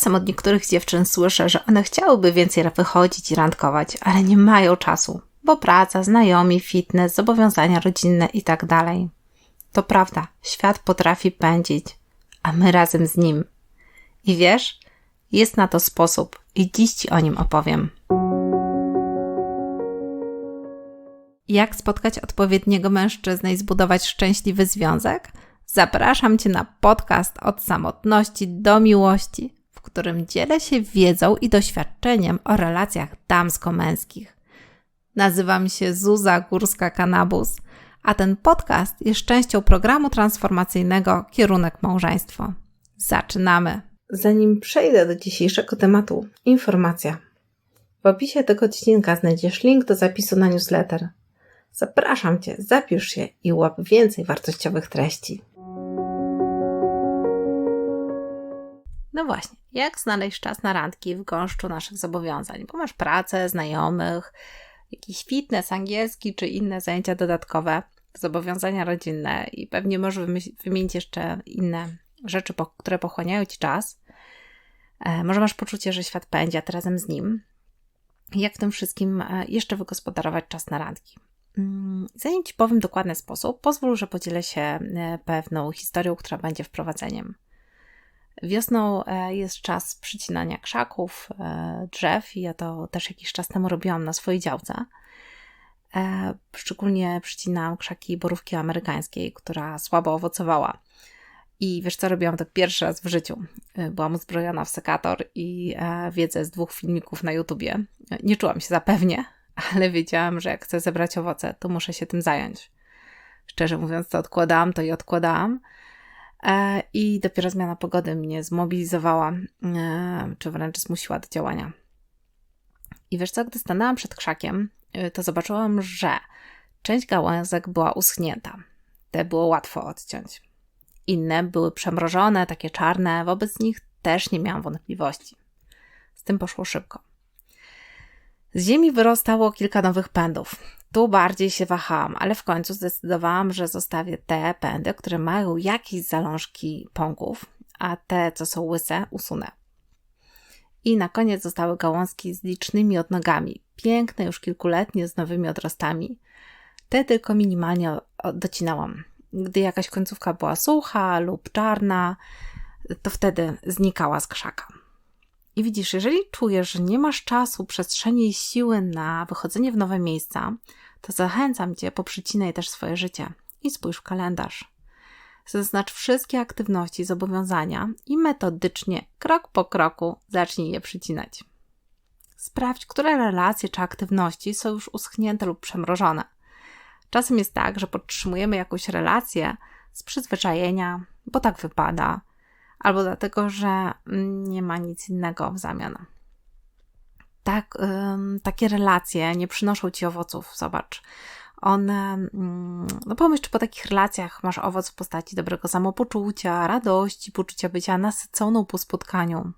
Czasem od niektórych dziewczyn słyszę, że one chciałyby więcej wychodzić i randkować, ale nie mają czasu, bo praca, znajomi, fitness, zobowiązania rodzinne itd. Tak to prawda, świat potrafi pędzić, a my razem z nim. I wiesz, jest na to sposób i dziś Ci o nim opowiem. Jak spotkać odpowiedniego mężczyznę i zbudować szczęśliwy związek? Zapraszam Cię na podcast od samotności do miłości, którym dzielę się wiedzą i doświadczeniem o relacjach damsko-męskich. Nazywam się Zuza Górska-Kanabus, a ten podcast jest częścią programu transformacyjnego Kierunek Małżeństwo. Zaczynamy! Zanim przejdę do dzisiejszego tematu, informacja. W opisie tego odcinka znajdziesz link do zapisu na newsletter. Zapraszam Cię, zapisz się i łap więcej wartościowych treści. No właśnie, jak znaleźć czas na randki w gąszczu naszych zobowiązań? Bo masz pracę, znajomych, jakiś fitness angielski czy inne zajęcia dodatkowe, zobowiązania rodzinne i pewnie możesz wymienić jeszcze inne rzeczy, które pochłaniają Ci czas. E, może masz poczucie, że świat pędzi, a ty razem z nim. Jak w tym wszystkim e, jeszcze wygospodarować czas na randki? Mm, zanim Ci powiem dokładny sposób, pozwól, że podzielę się e, pewną historią, która będzie wprowadzeniem. Wiosną jest czas przycinania krzaków, drzew i ja to też jakiś czas temu robiłam na swojej działce. Szczególnie przycinałam krzaki borówki amerykańskiej, która słabo owocowała. I wiesz co, robiłam to pierwszy raz w życiu. E, byłam uzbrojona w sekator i e, wiedzę z dwóch filmików na YouTubie. Nie czułam się zapewnie, ale wiedziałam, że jak chcę zebrać owoce, to muszę się tym zająć. Szczerze mówiąc, to odkładałam, to i odkładałam. E, I dopiero zmiana pogody mnie zmobilizowała, czy wręcz zmusiła do działania. I wiesz co, gdy stanęłam przed krzakiem, to zobaczyłam, że część gałązek była uschnięta. Te było łatwo odciąć. Inne były przemrożone, takie czarne, wobec nich też nie miałam wątpliwości. Z tym poszło szybko. Z ziemi wyrostało kilka nowych pędów. Tu bardziej się wahałam, ale w końcu zdecydowałam, że zostawię te pędy, które mają jakieś zalążki pąków, a te, co są łyse, usunę. I na koniec zostały gałązki z licznymi odnogami, piękne, już kilkuletnie, z nowymi odrostami. Te tylko minimalnie docinałam. Gdy jakaś końcówka była sucha lub czarna, to wtedy znikała z krzaka. I widzisz, jeżeli czujesz, że nie masz czasu, przestrzeni i siły na wychodzenie w nowe miejsca, to zachęcam Cię, poprzycinaj też swoje życie i spójrz w kalendarz. Zaznacz wszystkie aktywności, zobowiązania i metodycznie, krok po kroku, zacznij je przycinać. Sprawdź, które relacje czy aktywności są już uschnięte lub przemrożone – Czasem jest tak, że podtrzymujemy jakąś relację z przyzwyczajenia, bo tak wypada, albo dlatego, że nie ma nic innego w zamian. Tak, takie relacje nie przynoszą ci owoców. Zobacz, one, no pomyśl, czy po takich relacjach masz owoc w postaci dobrego samopoczucia, radości, poczucia bycia nasyconą po spotkaniu.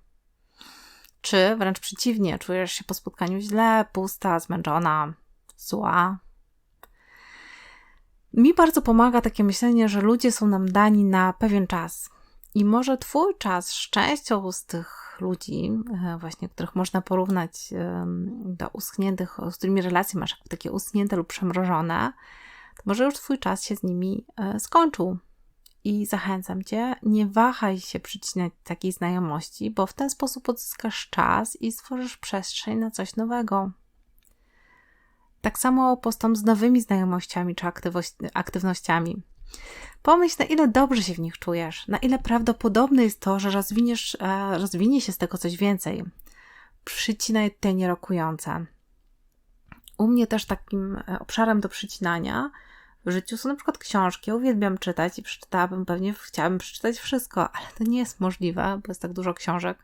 Czy wręcz przeciwnie, czujesz się po spotkaniu źle, pusta, zmęczona, zła, mi bardzo pomaga takie myślenie, że ludzie są nam dani na pewien czas. I może Twój czas z częścią z tych ludzi, e, właśnie których można porównać do uschniętych, z którymi relacje masz takie uschnięte lub przemrożone, to może już Twój czas się z nimi e, skończył. I zachęcam Cię, nie wahaj się przycinać takiej znajomości, bo w ten sposób odzyskasz czas i stworzysz przestrzeń na coś nowego. Tak samo postąp z nowymi znajomościami czy aktywnościami. Pomyśl, na ile dobrze się w nich czujesz, na ile prawdopodobne jest to, że rozwiniesz, e, rozwinie się z tego coś więcej. Przycinaj te nierokujące. U mnie też takim e, obszarem do przycinania w życiu są na przykład książki. Ja uwielbiam czytać i przeczytałabym, pewnie chciałabym przeczytać wszystko, ale to nie jest możliwe, bo jest tak dużo książek,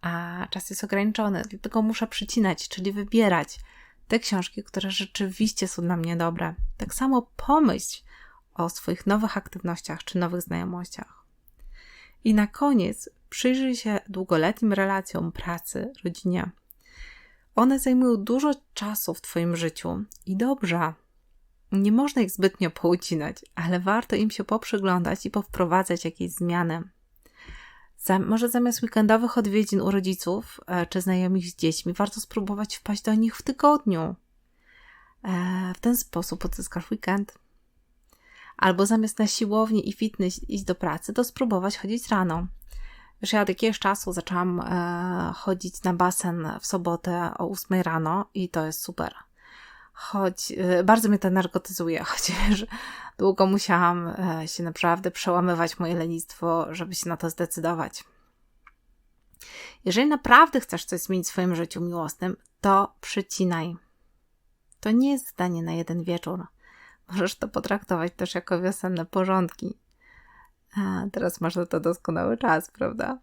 a czas jest ograniczony, dlatego muszę przycinać, czyli wybierać te książki, które rzeczywiście są dla mnie dobre. Tak samo pomyśl o swoich nowych aktywnościach czy nowych znajomościach. I na koniec przyjrzyj się długoletnim relacjom pracy, rodzinie. One zajmują dużo czasu w Twoim życiu i dobrze. Nie można ich zbytnio poucinać, ale warto im się poprzyglądać i powprowadzać jakieś zmiany. może zamiast weekendowych odwiedzin u rodziców e, czy znajomych z dziećmi, warto spróbować wpaść do nich w tygodniu. E, w ten sposób odzyskasz weekend. Albo zamiast na siłownię i fitness iść do pracy, to spróbować chodzić rano. Wiesz, ja od jakiegoś czasu zaczęłam e, chodzić na basen w sobotę o 8 rano i to jest super. Choć e, bardzo mnie to energetyzuje, chociaż długo musiałam e, się naprawdę przełamywać moje lenistwo, żeby się na to zdecydować. Jeżeli naprawdę chcesz coś zmienić w swoim życiu miłosnym, to przycinaj. To nie jest zdanie na jeden wieczór. Możesz to potraktować też jako wiosenne porządki. A teraz masz na to doskonały czas, prawda?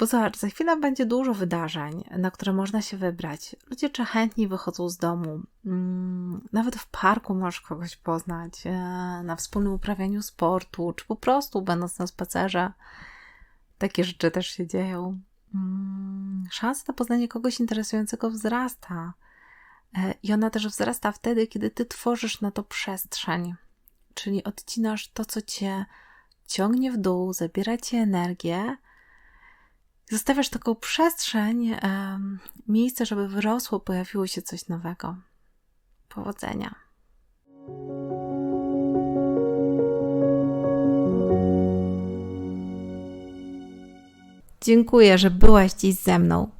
Bo zobacz, za chwilę będzie dużo wydarzeń, na które można się wybrać. Ludzie czy chętniej wychodzą z domu. Mm, nawet w parku możesz kogoś poznać, e, na wspólnym uprawianiu sportu, czy po prostu będąc na spacerze. Takie rzeczy też się dzieją. Mm, szansa na poznanie kogoś interesującego wzrasta. E, I ona też wzrasta wtedy, kiedy ty tworzysz na to przestrzeń. Czyli odcinasz to, co cię ciągnie w dół, zabiera ci energię. Zostawiasz taką przestrzeń, miejsce, żeby wyrosło, pojawiło się coś nowego. Powodzenia. Dziękuję, że byłaś dziś ze mną.